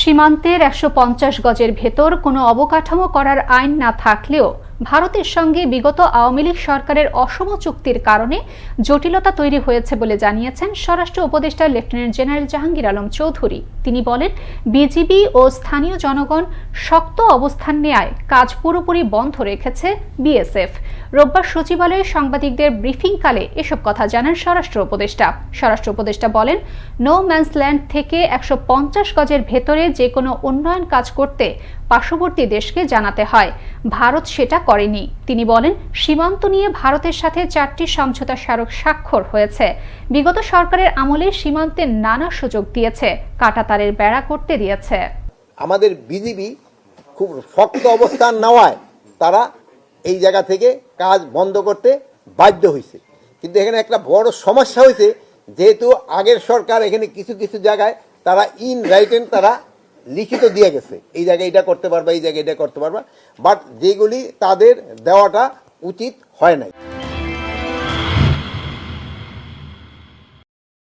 সীমান্তের একশো পঞ্চাশ গজের ভেতর কোনো অবকাঠামো করার আইন না থাকলেও ভারতের সঙ্গে বিগত আওয়ামী লীগ সরকারের অসম চুক্তির কারণে জটিলতা তৈরি হয়েছে বলে জানিয়েছেন স্বরাষ্ট্র উপদেষ্টা লেফটেন্যান্ট জেনারেল জাহাঙ্গীর আলম চৌধুরী। তিনি বলেন, বিজিবি ও স্থানীয় জনগণ শক্ত অবস্থান নেয়ায় কাজ পুরোপুরি বন্ধ রেখেছে বিএসএফ। রোববার সচিবালয়ে সাংবাদিকদের ব্রিফিংকালে এসব কথা জানান স্বরাষ্ট্র উপদেষ্টা। স্বরাষ্ট্র উপদেষ্টা বলেন নো ম্যানস ল্যান্ড থেকে একশো পঞ্চাশ গজের ভেতরে যে কোনো উন্নয়ন কাজ করতে পার্শ্ববর্তী দেশকে জানাতে হয়। ভারত সেটা করেনি। তিনি বলেন, সীমান্ত নিয়ে ভারতের সাথে চারটি সমঝোতা স্মারক স্বাক্ষর হয়েছে। বিগত সরকারের আমলে সীমান্তে নানা সুযোগ দিয়েছে। কাটাতারের বেড়া করতে দিয়েছে। আমাদের বিজিবি খুব শক্ত অবস্থান নেওয়ায় তারা এই জায়গা থেকে কাজ বন্ধ করতে বাধ্য হয়েছে কিন্তু এখানে একটা বড় সমস্যা হয়েছে যেহেতু আগের সরকার এখানে কিছু কিছু জায়গায় তারা ইন রাইটেন তারা লিখিত দিয়ে গেছে। এই জায়গায় এটা করতে পারবা, এই জায়গায় এটা করতে পারবা বাট যেগুলি তাদের দেওয়াটা উচিত হয় নাই।